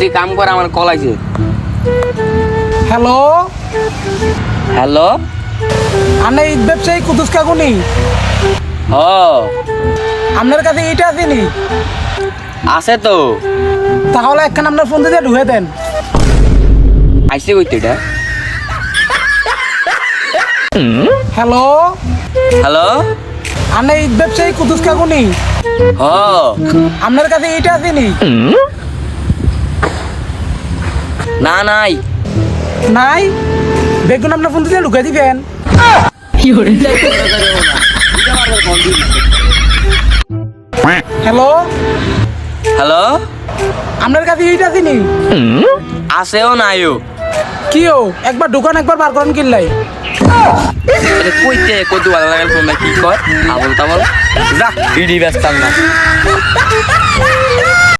তুই কাম কর আমার কল আছে হ্যালো? হ্যালো? আনে ঈদ ব্যবসায়ী কুতুস কাকুনি। হ। আপনার কাছে এইটা আসেনি আছে তো। তাহলে একখান আপনার ফোন দিয়ে ঢুকে দেন। আইসে কইতে এটা? হ্যালো? হ্যালো? আনে ঈদ ব্যবসায়ী কুতুস কাকুনি। হ। আপনার কাছে এইটা আসেনি না নাই। নাই? বেগুন আপনার ফোন দিয়ে ঢুকে দিবেন। হ্যালো? হ্যালো? আপনার কাছে এইটা আসেনি আছেও নাইও কি ও? একবার দোকান একবার বার করেন কিনলাই কইতে কত ভালো লাগে ফোন কি কয়? আবল তাবল। যা ইডি ব্যস্ত না।